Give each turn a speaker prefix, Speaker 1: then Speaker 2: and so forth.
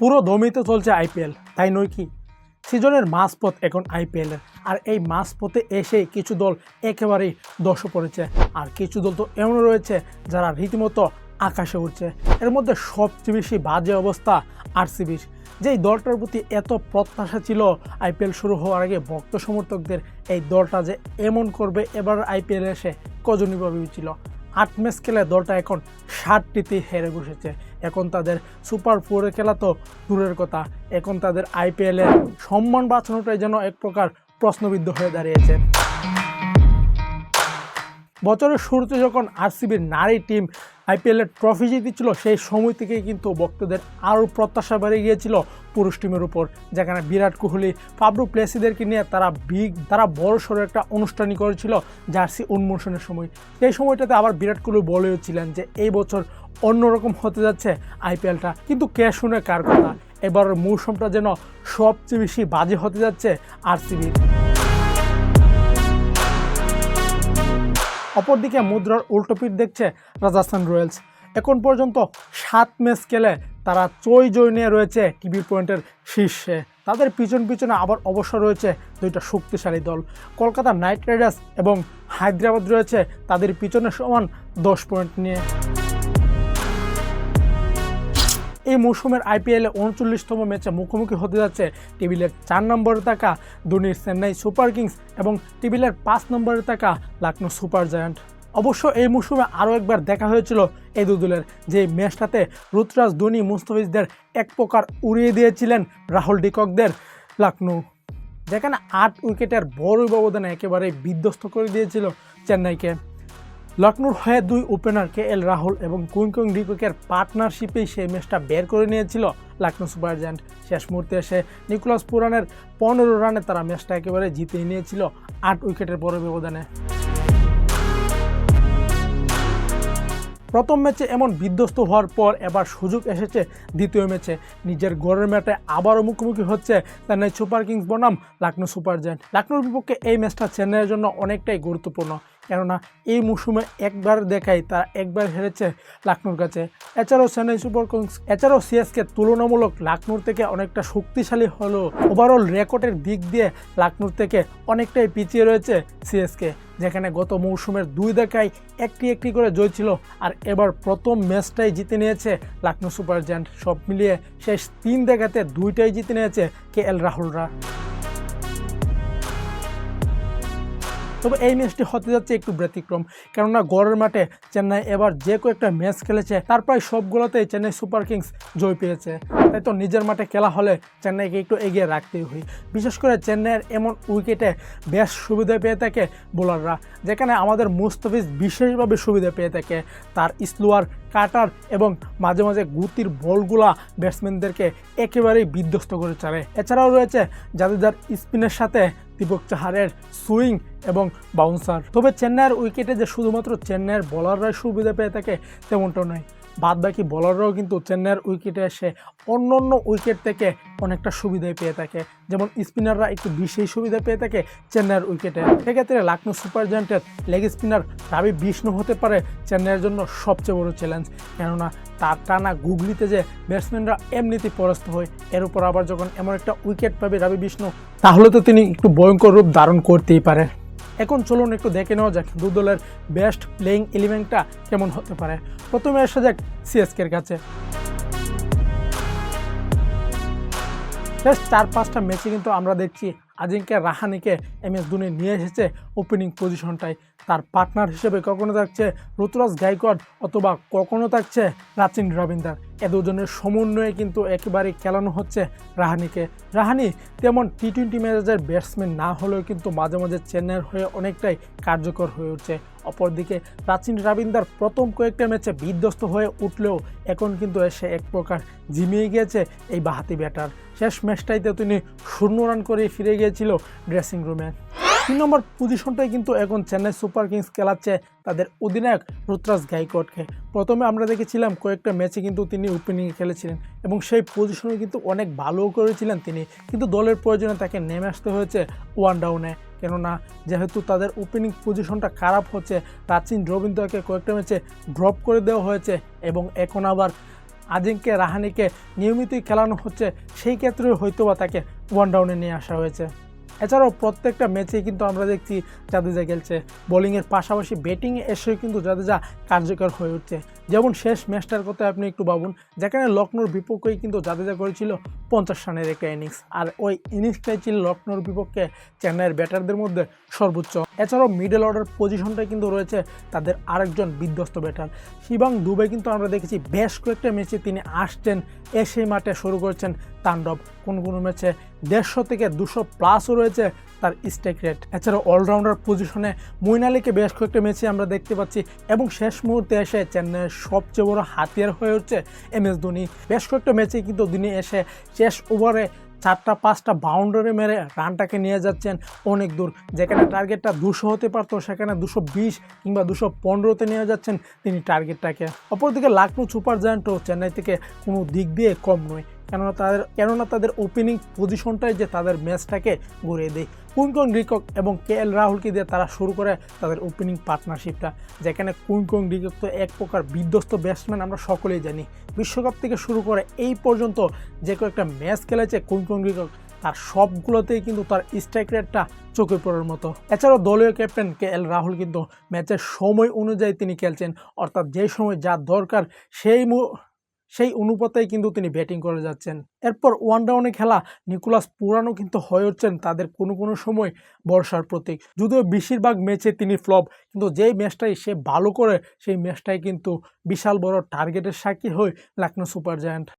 Speaker 1: পুরো দমিতে চলছে আইপিএল তাই নয় কি? সিজনের মাঝপথ এখন আইপিএলের আর এই মাঝপথে এসে কিছু দল একেবারেই দশে পড়েছে। আর কিছু দল তো এমন রয়েছে যারা রীতিমতো আকাশে উঠছে এর মধ্যে সবচেয়ে বেশি বাজে অবস্থা আরসিবির। যেই দলটার প্রতি এত প্রত্যাশা ছিল আইপিএল শুরু হওয়ার আগে ভক্ত সমর্থকদের, এই দলটা যে এমন করবে এবার আইপিএলে এসে কজনই ছিল আট ম্যাচ খেলে দলটা এখন ষাটটিতে হেরে বসেছে। এখন তাদের সুপার ফোরে খেলা তো দূরের কথা। এখন তাদের আইপিএলের সম্মান বাঁচানোটাই যেন এক প্রকার প্রশ্নবিদ্ধ হয়ে দাঁড়িয়েছে। বছরের শুরুতে যখন আরসিবির নারী টিম আইপিএলের ট্রফি জিতেছিল, সেই সময় থেকেই কিন্তু ভক্তদের আরও প্রত্যাশা বেড়ে গিয়েছিল পুরুষ টিমের উপর। যেখানে বিরাট কোহলি, পাবলু প্লেসিদেরকে নিয়ে তারা বিগ, তারা বড় সড়ো একটা অনুষ্ঠানই করেছিল জার্সি উন্মোচনের সময়। সেই সময়টাতে আবার বিরাট কোহলি বলেও ছিলেন যে, এই বছর অন্যরকম হতে যাচ্ছে আইপিএলটা। কিন্তু কে শুনে কার কথা? এবার মৌসুমটা যেন সবচেয়ে বেশি বাজে হতে যাচ্ছে আরসিবির। অপরদিকে মুদ্রার উল্টোপিঠ দেখছে রাজস্থান রয়্যালস। এখন পর্যন্ত সাত ম্যাচ খেলে তারা চই জয় নিয়ে রয়েছে টিভি পয়েন্টের শীর্ষে। তাদের পিছন পিছনে আবার অবশ্য রয়েছে দুইটা শক্তিশালী দল। কলকাতা নাইট রাইডার্স এবং হায়দ্রাবাদ রয়েছে তাদের পিছনে সমান দশ পয়েন্ট নিয়ে। এই মৌসুমের আইপিএলে উনচল্লিশতম ম্যাচে মুখোমুখি হতে যাচ্ছে টেবিলের চার নম্বরে থাকা ধোনির চেন্নাই সুপার কিংস এবং টেবিলের পাঁচ নম্বরে থাকা লখনৌ সুপার জায়ান্ট। অবশ্য এই মৌসুমে আরও একবার দেখা হয়েছিল এই দু দলের। যে ম্যাচটাতে রুতরাজ ধোনি, মুস্তাফিজদের এক প্রকার উড়িয়ে দিয়েছিলেন রাহুল ডিককদের লখনৌ যেখানে আট উইকেটের বড় ব্যবধানে একেবারে বিধ্বস্ত করে দিয়েছিল চেন্নাইকে। লখনৌর হয়ে দুই ওপেনার কে এল রাহুল এবং কুইংকং ডিককের পার্টনারশিপেই সেই ম্যাচটা বের করে নিয়েছিল। লখনৌ সুপার জায়ান্ট শেষ মুহূর্তে এসে নিকোলাস পুরানের পনেরো রানে তারা ম্যাচটা একেবারে জিতে নিয়েছিল আট উইকেটের বড় ব্যবধানে। প্রথম ম্যাচে এমন বিধ্বস্ত হওয়ার পর এবার সুযোগ এসেছে দ্বিতীয় ম্যাচে। নিজের গড়ের ম্যাটে আবারও মুখোমুখি হচ্ছে চেন্নাই সুপার কিংস বনাম লখনৌ সুপার জায়ান্ট। লখনৌর বিপক্ষে এই ম্যাচটা চেন্নাইয়ের জন্য অনেকটাই গুরুত্বপূর্ণ। কেননা এই মৌসুমে একবার দেখাই তারা একবার হেরেছে লখনৌর কাছে। এছাড়াও চেন্নাই সুপার কিংস এছাড়াও সিএসকে তুলনামূলক লখনৌর থেকে অনেকটা শক্তিশালী হলেও ওভারঅল রেকর্ডের দিক দিয়ে লখনৌর থেকে অনেকটাই পিছিয়ে রয়েছে সিএসকে, যেখানে গত মৌসুমের দুই দেখায় একটি একটি করে জয় ছিল আর এবার প্রথম ম্যাচটাই জিতে নিয়েছে লখনৌ সুপার জায়ান্ট। সব মিলিয়ে শেষ তিন দেখাতে দুইটাই জিতে নিয়েছে কে এল রাহুলরা। তবে এই ম্যাচটি হতে যাচ্ছে একটু ব্যতিক্রম। কেননা গড়ের মাঠে চেন্নাই এবার যে কয়েকটা ম্যাচ খেলেছে, তার প্রায় সবগুলোতেই চেন্নাই সুপার কিংস জয় পেয়েছে। তাই তো নিজের মাঠে খেলা হলে চেন্নাইকে একটু এগিয়ে রাখতেই হয় বিশেষ করে চেন্নাইয়ের এমন উইকেটে বেশ সুবিধা পেয়ে থাকে বোলাররা, যেখানে আমাদের মুস্তাফিজ বিশেষভাবে সুবিধা পেয়ে থাকে। তার স্লোয়ার, কাটার এবং মাঝে মাঝে গুতির বলগুলা ব্যাটসম্যানদেরকে একেবারেই বিধ্বস্ত করে চালে এছাড়াও রয়েছে জাদেজার স্পিনের সাথে দীপক চাহারের সুইং এবং বাউন্সার। তবে চেন্নাইয়ের উইকেটে যে শুধুমাত্র চেন্নাইয়ের বলাররাই সুবিধা পেয়ে থাকে তেমনটাও নয়। বাদ বাকি বলাররাও কিন্তু চেন্নাইয়ের উইকেটে এসে অন্য অন্য উইকেট থেকে অনেকটা সুবিধাই পেয়ে থাকে। যেমন স্পিনাররা একটু বিশেষ সুবিধা পেয়ে থাকে চেন্নাইয়ের উইকেটে সেক্ষেত্রে লখনৌ সুপার জায়ান্টের লেগ স্পিনার রাবি বিষ্ণু হতে পারে চেন্নাইয়ের জন্য সবচেয়ে বড় চ্যালেঞ্জ কেননা তার টানা গুগলিতে যে ব্যাটসম্যানরা এমনিতেই পরাস্ত হয়, এর উপর আবার যখন এমন একটা উইকেট পাবে রাবি বিষ্ণু তাহলে তো তিনি একটু ভয়ঙ্কর রূপ ধারণ করতেই পারে। এখন চলুন একটু দেখে নেওয়া যাক দু দলের বেস্ট প্লেয়িং ইলেভেনটা কেমন হতে পারে। প্রথমে আসা যাক সিএসকের কাছে। বেশ চার পাঁচটা ম্যাচে কিন্তু আমরা দেখছি। আজিঙ্কে রাহানিকে এম এস ধোনি নিয়ে এসেছে ওপেনিং পজিশনটায় তার পার্টনার হিসেবে কখনো থাকছে ঋতুরাজ গাইকট অথবা কখনো থাকছে রাচিন রবীন্দার এ দুজনের সমন্বয়ে কিন্তু একেবারে খেলানো হচ্ছে রাহানিকে। রাহানি তেমন টি টোয়েন্টি ম্যাচের ব্যাটসম্যান না হলেও কিন্তু মাঝে মাঝে চেন্নাইয়ের হয়ে অনেকটাই কার্যকর হয়ে উঠছে। অপরদিকে প্রাচীন রাবিন্দার প্রথম কয়েকটা ম্যাচে বিধ্বস্ত হয়ে উঠলেও এখন কিন্তু এসে এক প্রকার জিমিয়ে গিয়েছে এই বাহাতি ব্যাটার। শেষ ম্যাচটাইতে তিনি শূন্য রান করে ফিরে গিয়েছিল ড্রেসিং রুমে তিন নম্বর পজিশনটাই কিন্তু এখন চেন্নাই সুপার কিংস খেলাচ্ছে তাদের অধিনায়ক রুদ্রাজ গাইকোয়াডকে প্রথমে আমরা দেখেছিলাম কয়েকটা ম্যাচে কিন্তু তিনি ওপেনিংয়ে খেলেছিলেন এবং সেই পজিশনে কিন্তু অনেক ভালোও করেছিলেন তিনি। কিন্তু দলের প্রয়োজনে তাকে নেমে আসতে হয়েছে ওয়ান ডাউনে কেননা যেহেতু তাদের ওপেনিং পজিশনটা খারাপ হচ্ছে প্রাচীন রবীন্দ্রকে কয়েকটা ম্যাচে ড্রপ করে দেওয়া হয়েছে এবং এখন আবার আজিঙ্কে রাহানিকে নিয়মিতই খেলানো হচ্ছে, সেই ক্ষেত্রে হয়তোবা তাকে ওয়ান ডাউনে নিয়ে আসা হয়েছে। এছাড়াও প্রত্যেকটা ম্যাচেই কিন্তু আমরা দেখছি জাদেজা খেলছে। বোলিংয়ের পাশাপাশি ব্যাটিংয়ে এসেও কিন্তু জাদেজা কার্যকর হয়ে উঠছে। যেমন শেষ ম্যাচটার কথা আপনি একটু ভাবুন, যেখানে লখনৌর বিপক্ষেই কিন্তু জাদেজা করেছিল পঞ্চাশ রানের একটা ইনিংস আর ওই ইনিংসটাই ছিল লখনৌর বিপক্ষে চেন্নাইয়ের ব্যাটারদের মধ্যে সর্বোচ্চ। এছাড়াও মিডল অর্ডার পজিশনটাই কিন্তু রয়েছে তাদের আরেকজন বিধ্বস্ত ব্যাটার শিবাং দুবে কিন্তু আমরা দেখেছি বেশ কয়েকটা ম্যাচে তিনি আসছেন এসে মাঠে শুরু করেছেন তাণ্ডব। কোন কোনো ম্যাচে দেড়শো থেকে দুশো প্লাসও রয়েছে তার স্ট্রাইক রেট এছাড়াও অলরাউন্ডার পজিশনে মইন আলীকে বেশ কয়েকটা ম্যাচে আমরা দেখতে পাচ্ছি এবং শেষ মুহূর্তে এসে চেন্নাইয়ের সবচেয়ে বড় হাতিয়ার হয়ে উঠছে এম এস ধোনি। বেশ কয়েকটা ম্যাচে কিন্তু দিনে এসে শেষ ওভারে চারটা, পাঁচটা বাউন্ডারি মেরে রানটাকে নিয়ে যাচ্ছেন অনেক দূর। যেখানে টার্গেটটা দুশো হতে পারতো, সেখানে দুশো বিশ কিংবা দুশো পনেরোতে নিয়ে যাচ্ছেন তিনি টার্গেটটাকে অপরদিকে লাকনু সুপার জায়ান্টও চেন্নাই থেকে কোনো দিক দিয়ে কম নয়। কেননা তাদের কেননা তাদের ওপেনিং পজিশনটাই যে তাদের ম্যাচটাকে গড়িয়ে দেয়। কুইংকং রিকক এবং কে এল রাহুলকে দিয়ে তারা শুরু করে তাদের ওপেনিং পার্টনারশিপটা যেখানে কুইংকং রিকক তো এক প্রকার বিধ্বস্ত ব্যাটসম্যান আমরা সকলেই জানি। বিশ্বকাপ থেকে শুরু করে এই পর্যন্ত যে কয়েকটা ম্যাচ খেলেছে কুইংকং রিকক তার সবগুলোতেই কিন্তু তার স্ট্রাইক রেটটা চোখে পড়ার মতো। এছাড়াও দলীয় ক্যাপ্টেন কে এল রাহুল কিন্তু ম্যাচের সময় অনুযায়ী তিনি খেলছেন। অর্থাৎ যে সময় যা দরকার সেই সেই অনুপাতেই কিন্তু তিনি ব্যাটিং করে যাচ্ছেন। এরপর ওয়ান ডাউনে খেলা, নিকোলাস পুরানো কিন্তু হয়ে উঠছেন তাদের কোনো কোনো সময় বর্ষার প্রতীক। যদিও বেশিরভাগ ম্যাচে তিনি ফ্লপ কিন্তু যেই ম্যাচটাই সে ভালো করে, সেই ম্যাচটাই কিন্তু বিশাল বড় টার্গেটের সাক্ষী হয়ে লাকনো সুপার জায়ান্ট